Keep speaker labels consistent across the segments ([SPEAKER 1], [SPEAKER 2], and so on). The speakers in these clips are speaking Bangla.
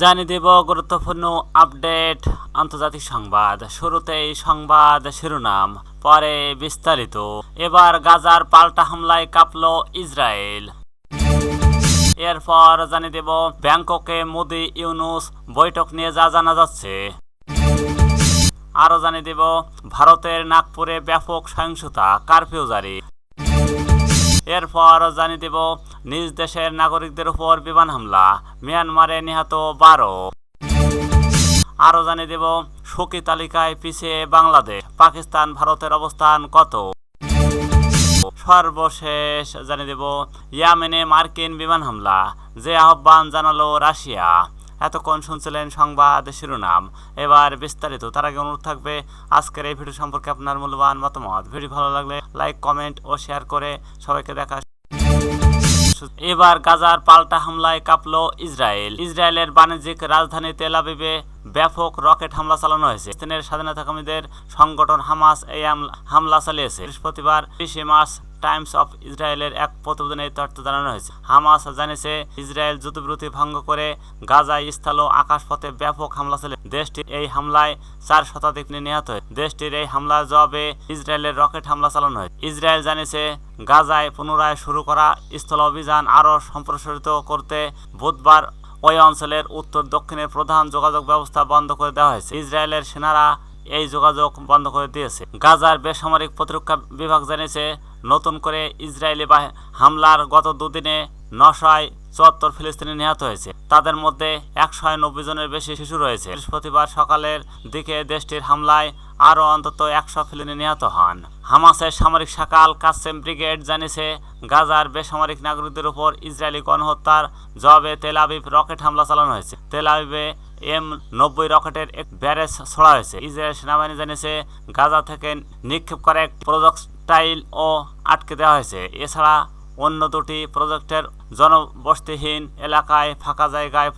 [SPEAKER 1] জানিয়ে দেব গুরুত্বপূর্ণ আপডেট আন্তর্জাতিক সংবাদ। শুরুতেই সংবাদ শিরোনাম, পরে বিস্তারিত। এবার গাজার পাল্টা হামলায় কাঁপল ইসরায়েল। এরপর জানিয়ে দেব ব্যাংককে মোদি ইউনুস বৈঠক নিয়ে যা জানা যাচ্ছে। আরও জানিয়ে দেব, ভারতের নাগপুরে ব্যাপক সহিংসতা, কারফিউ জারি। এরপর জানিয়ে দেব, নিজ দেশের নাগরিকদের উপর বিমান হামলা, মিয়ানমারে নিহত বারো। আরও জানিয়ে দেব শোকি তালিকায় পিছিয়ে বাংলাদেশ, পাকিস্তান, ভারতের অবস্থান কত? সর্বশেষ জানিয়ে দেব, ইয়ামেনে মার্কিন বিমান হামলা, যে আহ্বান জানালো রাশিয়া। এতক্ষণ শুনছিলেন সংবাদ শিরোনাম। এবার বিস্তারিত, তার আগে অনুরোধ থাকবে, আজকের এই ভিডিও সম্পর্কে আপনার মূল্যবান মতামত। ভিডিও ভালো লাগলে লাইক, কমেন্ট ও শেয়ার করে সবাইকে দেখা। এবার গাজার পাল্টা হামলায় কাঁপল ইসরায়েল। ইসরায়েলের বাণিজ্যিক রাজধানী তেল আবিবে ব্যাপক রকেট হামলা চালানো হয়েছে। ফিলিস্তিনের স্বাধীনতাকামীদের সংগঠন হামাস এই হামলা- হামলা চালিয়েছে। বৃহস্পতিবার বিশে মার্চ টাইমস অফ ইসরায়েলের এক প্রতিবেদনে এই তথ্য জানানো হয়েছে। হামাস জানিয়েছে, ইসরায়েল যুদ্ধবিরতি ভঙ্গ করে গাজায় স্থল ও আকাশপথে ব্যাপক হামলা চালিয়ে দেশটির এই হামলায় চার শতাধিক নিহত হয় দেশটির এই হামলার জবাবে ইসরায়েলের রকেট হামলা চালানো হয় ইসরায়েল জানিয়েছে, গাজায় পুনরায় শুরু করা স্থল অভিযান আরও সম্প্রসারিত করতে বুধবার ওই অঞ্চলের উত্তর দক্ষিণের প্রধান যোগাযোগ ব্যবস্থা বন্ধ করে দেওয়া হয়েছে। ইসরায়েলের সেনারা এই যোগাযোগ বন্ধ করে দিয়েছে। গাজার বেসামরিক প্রতিরক্ষা বিভাগ জানিয়েছে, নতুন করে ইসরায়েলি হামলার গত দুদিনে নশায় চুয়াত্তর ফিলিস্তিনি নিহত হয়েছে। তাদের মধ্যে একশো নব্বই জনের বেশি শিশু রয়েছে। বৃহস্পতিবার সকালের দিকে দেশটির হামলায় আরও অন্তত একশো ফিলিস্তিনি নিহত হন। হামাসের সামরিক শাখা আল কাসেম ব্রিগেড জানিয়েছে, গাজার বেসামরিক নাগরিকদের উপর ইসরায়েলি গণহত্যার জবাবে তেল আবিব রকেট হামলা চালানো হয়েছে। তেল আবিবে এম নব্বই রকেটের এক ব্যারেজ ছড়া হয়েছে। ইসরায়েল সেনাবাহিনী জানিয়েছে, গাজা থেকে নিক্ষেপ করা এক প্রজেক্টাইল ও আটকে দেওয়া হয়েছে। এছাড়া অন্য দুটি প্রজেক্টের জনবসতিহীন এলাকায় ফাঁকা জায়গায়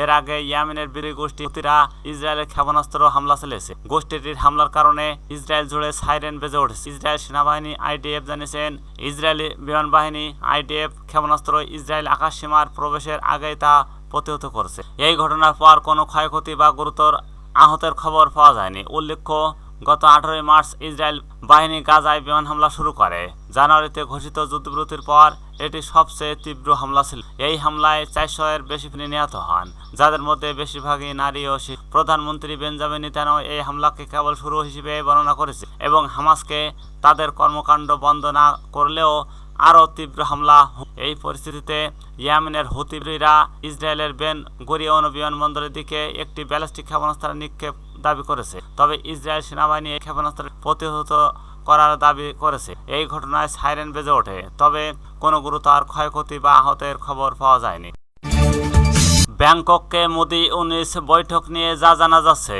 [SPEAKER 1] এর আগে ইয়ামেনের বিরোধী গোষ্ঠী হুতিরা ইসরায়েলের ক্ষেপণাস্ত্র হামলা চালিয়েছে। গোষ্ঠীটির হামলার কারণে ইসরায়েল জুড়ে সাইরেন বেজে উঠেছে। ইসরায়েল সেনাবাহিনী আইডিএফ জানিয়েছেন, ইসরায়েলি বিমান বাহিনী আইডিএফ ক্ষেপণাস্ত্র ইসরায়েল আকাশ সীমার প্রবেশের আগেই তা প্রতিহত করছে। এই ঘটনার পর কোনো ক্ষয়ক্ষতি বা গুরুতর আহতের খবর পাওয়া যায়নি। উল্লেখ্য গত আঠারোই মার্চ ইসরায়েল বাহিনী গাজায় বিমান হামলা শুরু করে। জানুয়ারিতে ঘোষিত যুদ্ধবিরতির পর এটি সবচেয়ে তীব্র হামলা ছিল। এই হামলায় চারশো এর বেশি ফিরে নিহত হন, যাদের মধ্যে বেশিরভাগই নারী ও প্রধানমন্ত্রী বেঞ্জামিন নেতানো এই হামলাকে কেবল শুরু হিসেবে বর্ণনা করেছে এবং হামাসকে তাদের কর্মকাণ্ড বন্ধ না করলেও আরও তীব্র হামলা এই পরিস্থিতিতে ইয়েমেনের হুতিরা ইসরায়েলের বেন গরিয়ন বিমানবন্দরের দিকে একটি ব্যালিস্টিক ক্ষেপণাস্ত্র নিক্ষেপ দাবি করেছে। তবে ইসরায়েল সেনাবাহিনী এই ক্ষেপণাস্ত্র প্রতিহত করার দাবি করেছে। এই ঘটনায় সাইরেন বেজে ওঠে। তবে কোনো গুরুতর ক্ষয়ক্ষতি বা আহতের খবর পাওয়া যায়নি। ব্যাংককে মোদি উনিশ বৈঠক নিয়ে যা জানা যাচ্ছে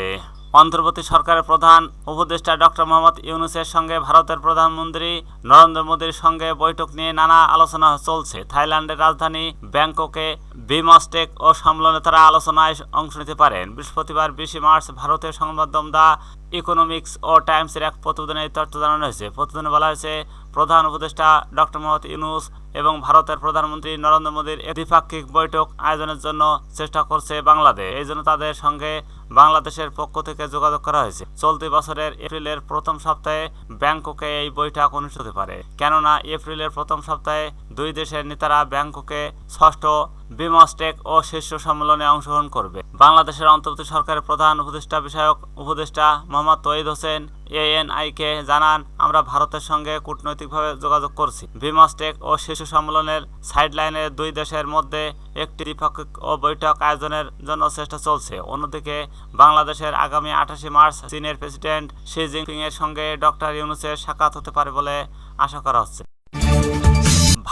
[SPEAKER 1] অন্তর্বর্তী সরকারের প্রধান উপদেষ্টা ডক্টর মোহাম্মদ ইউনুসের সঙ্গে ভারতের প্রধানমন্ত্রী নরেন্দ্র মোদীর সঙ্গে বৈঠক নিয়ে নানা আলোচনা চলছে। থাইল্যান্ডের রাজধানী ব্যাংককে বিমস্টেক ও সম্মেলনে তারা আলোচনায় অংশ নিতে পারেন। বৃহস্পতিবার বিশে মার্চ ভারতের সংবাদ মাধ্যম দা ইকোনমিক্স ও টাইমসের এক প্রতিবেদনে তথ্য জানানো হয়েছে। প্রতিবেদনে বলা হয়েছে, প্রধান উপদেষ্টা ডক্টর মোহাম্মদ ইউনুস এবং ভারতের প্রধানমন্ত্রী নরেন্দ্র মোদীর দ্বিপাক্ষিক বৈঠক আয়োজনের জন্য চেষ্টা করছে বাংলাদেশ। এই জন্য তাদের সঙ্গে বাংলাদেশের পক্ষ থেকে যোগাযোগ করা হয়েছে। চলতি বছরের এপ্রিলের প্রথম সপ্তাহে ব্যাংককে এই বৈঠক অনুষ্ঠিত পারে। কেননা, এপ্রিলের প্রথম সপ্তাহে দুই দেশের নেতারা ব্যাংককে ষষ্ঠ বিমস্টেক ও শীর্ষ সম্মেলনে অংশগ্রহণ করবে। বাংলাদেশের অন্তর্বর্তী সরকারের প্রধান উপদেষ্টা বিষয়ক উপদেষ্টা মোহাম্মদ তৈদ হোসেন, এএনআইকে জানান, আমরা ভারতের সঙ্গে কূটনৈতিকভাবে যোগাযোগ করছি। বিমস্টেক ও শীর্ষ সম্মেলনের সাইডলাইনের দুই দেশের মধ্যে একটি দ্বিপাক্ষিক ও বৈঠক আয়োজনের জন্য চেষ্টা চলছে। অন্যদিকে, বাংলাদেশের আগামী আঠাশে মার্চ চীনের প্রেসিডেন্ট শি জিনপিং এর সঙ্গে ডক্টর ইউনুসের সাক্ষাৎ হতে পারে বলে আশা করা হচ্ছে।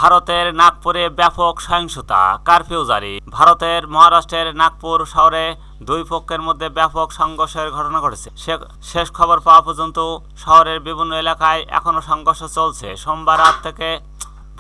[SPEAKER 1] ভারতের নাগপুরে ব্যাপক সহিংসতা, কারফিউ জারি। ভারতের মহারাষ্ট্রের নাগপুর শহরে দুই পক্ষের মধ্যে ব্যাপক সংঘর্ষের ঘটনা ঘটেছে। শেষ খবর পাওয়া পর্যন্ত শহরের বিভিন্ন এলাকায় এখনও সংঘর্ষ চলছে। সোমবার রাত থেকে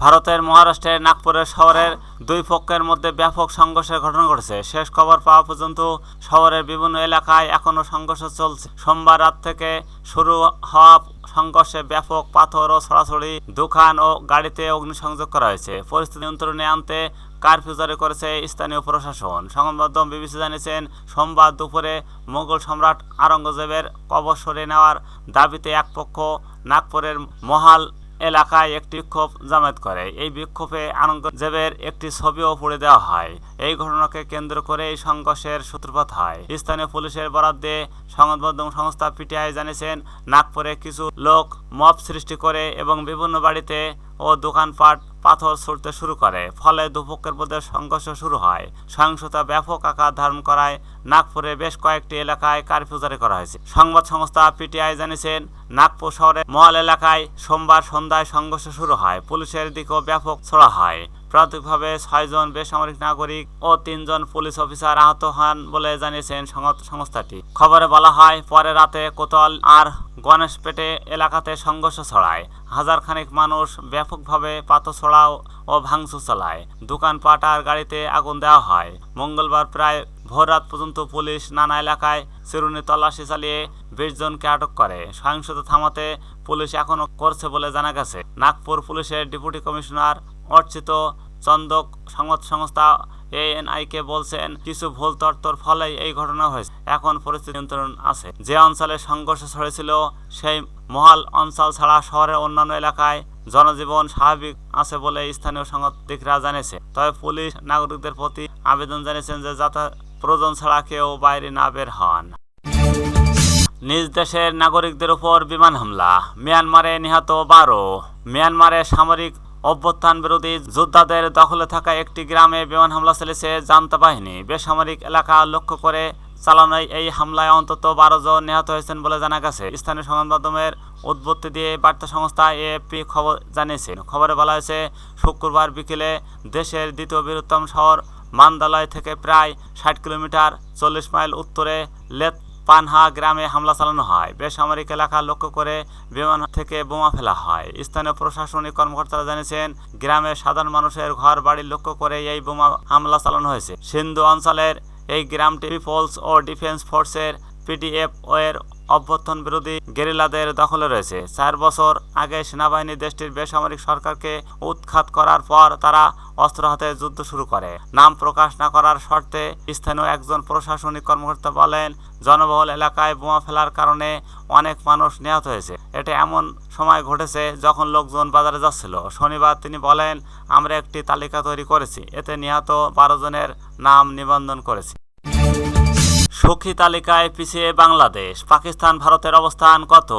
[SPEAKER 1] ভারতের মহারাষ্ট্রের নাগপুরের শহরের দুই পক্ষের মধ্যে ব্যাপক সংঘর্ষের ঘটনা ঘটেছে। শেষ খবর পাওয়া পর্যন্ত শহরের বিভিন্ন এলাকায় এখনও সংঘর্ষ চলছে। সোমবার রাত থেকে শুরু হওয়া সংঘর্ষে ব্যাপক পাথর ও ছড়াছড়ি দোকান ও গাড়িতে অগ্নিসংযোগ করা হয়েছে। পরিস্থিতি নিয়ন্ত্রণে আনতে কারফিউ জারি করেছে স্থানীয় প্রশাসন। সংবাদ মাধ্যম বিবিসি জানিয়েছেন, সোমবার দুপুরে মোগল সম্রাট আওরঙ্গজেবের কবর সরে নেওয়ার দাবিতে এক পক্ষ নাগপুরের মহাল এলাকায় একটি বিক্ষোভ জামায়াত করে। এই বিক্ষোভে আনন্দজেবের একটি ছবিও পুড়ে দেওয়া হয়। এই ঘটনাকে কেন্দ্র করে এই সংঘর্ষের সূত্রপাত হয়। স্থানীয় পুলিশের বরাদ্দে সংবাদ মাধ্যম সংস্থা পিটিআই জানিয়েছেন, নাগপুরে কিছু লোক মব সৃষ্টি করে এবং বিভিন্ন বাড়িতে ও দোকানপাট পাথর ছুড়তে শুরু করে। ফলে দুপক্ষের মধ্যে সংঘর্ষ শুরু হয়। সহিংসতা ব্যাপক আকার ধারণ করায় নাগপুরে বেশ কয়েকটি এলাকায় কারফিউ জারি করা হয়েছে। সংবাদ সংস্থা পিটিআই জানিয়েছেন, নাগপুর শহরের মহাল এলাকায় সোমবার সন্ধ্যায় সংঘর্ষ শুরু হয়। পুলিশের দিকেও ব্যাপক ছোড়া হয়। প্রাথমিকভাবে ছয়জন বেসামরিক নাগরিক ও তিনজন পুলিশ অফিসার আহত হন বলে জানিয়েছেন সংস্থাটি। খবরে বলা হয়, পরে রাতে কোতল আর গণেশপেটে এলাকাতে সংঘর্ষ ছড়ায়। হাজার খানেক মানুষ ব্যাপকভাবে পাথর ছড়াও ও ভাঙচুর চালায়। দোকানপাট আর গাড়িতে আগুন দেওয়া হয়। মঙ্গলবার প্রায় ভোররাত পর্যন্ত পুলিশ নানা এলাকায় চিরুনি তল্লাশি চালিয়ে বিশ জনকে আটক করে। সহিংসতা থামাতে পুলিশ এখনও করছে বলে জানা গেছে। নাগপুর পুলিশের ডেপুটি কমিশনার অর্চিত চন্দক সংবাদ সংস্থা এএনআইকে বলছেন, কিছু ভুল তর্তর ফলে এই ঘটনা হয়েছে। এখন পরিস্থিতি নিয়ন্ত্রণ আছে। যে অঞ্চলে সংঘর্ষ ছড়েছিল, সেই মহাল অঞ্চল ছাড়া শহরের অন্যান্য এলাকায় জনজীবন স্বাভাবিক আছে বলে স্থানীয় সাংবাদিকরা জানিয়েছে। তবে পুলিশ নাগরিকদের প্রতি আবেদন জানিয়েছেন যে যাতে প্রয়োজন ছাড়া কেউ বাইরে না বের হন। নিজ দেশের নাগরিকদের উপর বিমান হামলা। মিয়ানমারে নিহত বারো। মিয়ানমারে সামরিক অভ্যুত্থান বিরোধী যোদ্ধাদের দখলে থাকা একটি গ্রামে বিমান হামলা চালিয়েছে জান্তা বাহিনী। বেসামরিক এলাকা লক্ষ্য করে চালানো এই হামলায় অন্তত বারো জন নিহত হয়েছেন বলে জানা গেছে। স্থানীয় সংবাদ মাধ্যমের উদ্বত্তি দিয়ে বার্তা সংস্থা এএফপি খবর জানিয়েছে। খবরে বলা হয়েছে, শুক্রবার বিকেলে দেশের দ্বিতীয় বৃহত্তম শহর মান্দালয় থেকে প্রায় ষাট কিলোমিটার চল্লিশ মাইল উত্তরে লেত পানহা গ্রামে হামলা চালানো হয়। বেসামরিক এলাকা লক্ষ্য করে বিমান থেকে বোমা ফেলা হয়। স্থানীয় প্রশাসনিক কর্মকর্তারা জানিয়েছেন, গ্রামের সাধারণ মানুষের ঘর বাড়ি লক্ষ্য করে এই বোমা হামলা চালানো হয়েছে। সিন্ধু অঞ্চলের এই গ্রামটি পিপলস ও ডিফেন্স ফোর্সের পিডিএফ এর অভ্যর্থন বিরোধী গেরিলাদের দখলে রয়েছে। চার বছর আগে সেনাবাহিনী দেশটির বেসামরিক সরকারকে উৎখাত করার পর তারা অস্ত্র হাতে যুদ্ধ শুরু করে। নাম প্রকাশ না করার শর্তে স্থানীয় একজন প্রশাসনিক কর্মকর্তা বলেন, জনবহুল এলাকায় বোমা ফেলার কারণে অনেক মানুষ নিহত হয়েছে। এটা এমন সময় ঘটেছে যখন লোকজন বাজারে যাচ্ছিল। শনিবার তিনি বলেন, আমরা একটি তালিকা তৈরি করেছি। এতে নিহত বারো জনের নাম নিবন্ধন করেছি। সুখী তালিকায় পিছিয়ে বাংলাদেশ। পাকিস্তান, ভারতের অবস্থান কত?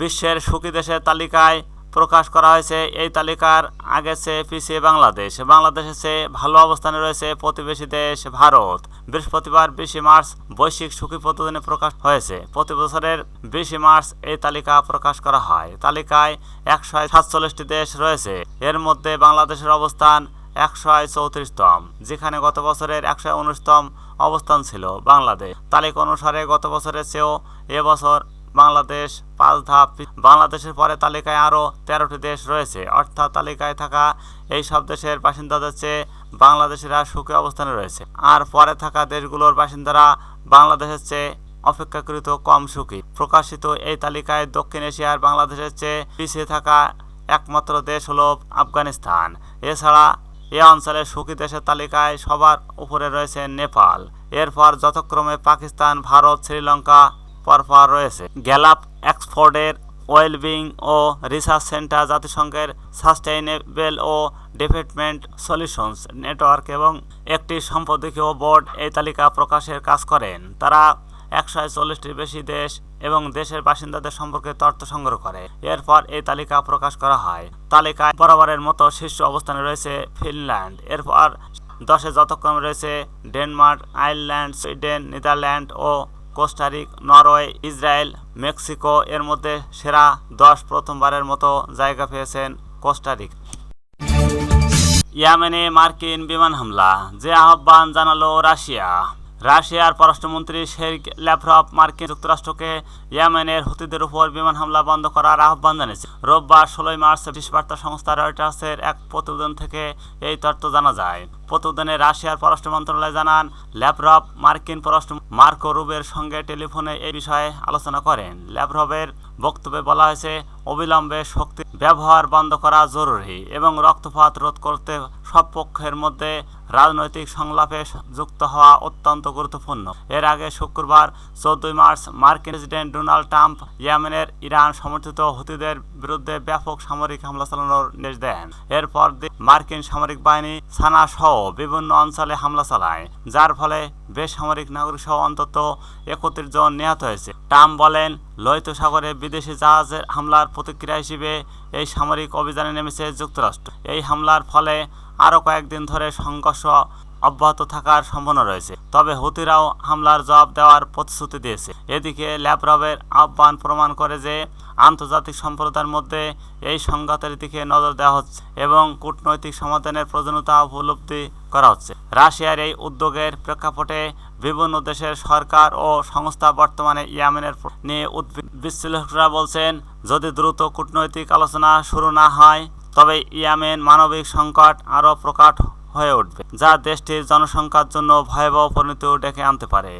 [SPEAKER 1] বিশ্বের সুখী দেশের তালিকায় প্রকাশ করা হয়েছে, এই তালিকার আগে চেয়ে পিছিয়ে বাংলাদেশ। বাংলাদেশের চেয়ে ভালো অবস্থানে রয়েছে প্রতিবেশী দেশ ভারত। বৃহস্পতিবার বিশে মার্চ বৈশ্বিক সুখী প্রতিদিনে প্রকাশ হয়েছে। প্রতি বছরের বিশে মার্চ এই তালিকা প্রকাশ করা হয়। তালিকায় একশো সাতচল্লিশটি দেশ রয়েছে। এর মধ্যে বাংলাদেশের অবস্থান একশো চৌত্রিশতম, যেখানে গত বছরের একশো উনিশতম অবস্থান ছিল বাংলাদেশ। তালিকা অনুসারে গত বছরের চেয়েও এবছর বাংলাদেশ পাঁচ ধাপ বাংলাদেশের পরে তালিকায় আরও তেরোটি দেশ রয়েছে। অর্থাৎ তালিকায় থাকা এই সব দেশের বাসিন্দাদের চেয়ে বাংলাদেশিরা সুখী অবস্থানে রয়েছে। আর পরে থাকা দেশগুলোর বাসিন্দারা বাংলাদেশের চেয়ে অপেক্ষাকৃত কম সুখী। প্রকাশিত এই তালিকায় দক্ষিণ এশিয়ার বাংলাদেশের চেয়ে পিছিয়ে থাকা একমাত্র দেশ হলো আফগানিস্তান। এছাড়া এ অঞ্চলের সুখী দেশের তালিকায় সবার উপরে রয়েছে নেপাল। এরপর যথাক্রমে পাকিস্তান, ভারত, শ্রীলঙ্কা পরপর রয়েছে। গ্যালাপ এক্সফোর্ডের ওয়েলবিং ও রিসার্চ সেন্টার জাতিসংঘের সাস্টেইনেবল ও ডেভেলপমেন্ট সলিউশনস নেটওয়ার্ক এবং একটি সম্পাদকীয় বোর্ড এই তালিকা প্রকাশের কাজ করেন। তারা একশো চল্লিশটির বেশি দেশ এবং দেশের বাসিন্দাদের সম্পর্কে তথ্য সংগ্রহ করে। এরপর এই তালিকা প্রকাশ করা হয়। তালিকায় বরাবরের মতো শীর্ষ অবস্থানে রয়েছে ফিনল্যান্ড। এরপর দশে যতক্রমে রয়েছে ডেনমার্ক, আয়ারল্যান্ড, সুইডেন, নেদারল্যান্ড ও Costa Rica Norway, Israel, Mexico. এর মধ্যে সেরা দশ প্রথমবারের মতো জায়গা পেয়েছেন কোস্টারিক ইয়েমেনে মার্কিন বিমান হামলা। যে আহ্বান জানালো রাশিয়া। রাশিয়ার পররাষ্ট্রমন্ত্রী শেরিক ল্যাভরভ মার্কিন যুক্তরাষ্ট্রকে ইয়েমেনের হুতিদের উপর বিমান হামলা বন্ধ করার আহ্বান জানিয়েছে। রোববার ষোলোই মার্চ ব্রিটিশ বার্তা সংস্থা রয়টার্সের এক প্রতিবেদন থেকে এই তথ্য জানা যায়। প্রতিবেদনে রাশিয়ার পররাষ্ট্র মন্ত্রণালয় জানান, ল্যাভরভ মার্কিন পররাষ্ট্র মার্কো রুবের সঙ্গে টেলিফোনে এই বিষয়ে আলোচনা করেন। ল্যাভরভের বক্তব্যে বলা হয়েছে, অবিলম্বে শক্তি ব্যবহার বন্ধ করা জরুরি এবং রক্তপাত রোধ করতে সব পক্ষের মধ্যে রাজনৈতিক সংলাপে যুক্ত হওয়া অত্যন্ত গুরুত্বপূর্ণ। এর আগে শুক্রবার চোদ্দই মার্চ মার্কিন প্রেসিডেন্ট ডোনাল্ড ট্রাম্প ইয়েমেনের ইরান সমর্থিত হুতিদের বিরুদ্ধে ব্যাপক সামরিক হামলা চালানোর নির্দেশ দেন। এরপর মার্কিন সামরিক বাহিনী সানা সহ বিভিন্ন অঞ্চলে হামলা চালায়, যার ফলে বেসামরিক নাগরিক সহ অন্তত একত্রিশ জন নিহত হয়েছে। ট্রাম্প বলেন, লোহিত সাগরে বিদেশি জাহাজের হামলার প্রতিক্রিয়া হিসেবে এই সামরিক অভিযানে নেমেছে যুক্তরাষ্ট্র। এই হামলার ফলে আরও কয়েকদিন ধরে সংঘর্ষ অব্যাহত থাকার সম্ভাবনা রয়েছে। তবে হুতিরাও হামলার জবাব দেওয়ার প্রতিশ্রুতি দিয়েছে। এদিকে ল্যাবরবের আহ্বান প্রমাণ করে যে আন্তর্জাতিক সম্প্রদায়ের মধ্যে এই সংঘাতের দিকে নজর দেওয়া হচ্ছে এবং কূটনৈতিক সমাধানের প্রয়োজনীয়তা উপলব্ধি করা হচ্ছে। রাশিয়ার এই উদ্যোগের প্রেক্ষাপটে বিভিন্ন দেশের সরকার ও সংস্থা বর্তমানে ইয়ামেনের নিয়ে বিশ্লেষকরা বলছেন, যদি দ্রুত কূটনৈতিক আলোচনা শুরু না হয় তবে ইয়ামেন মানবিক সংকট আরও প্রকাট হয়ে উঠবে, যা দেশটির জনসংখ্যার জন্য ভয়াবহ পরিণতি ডেকে আনতে পারে।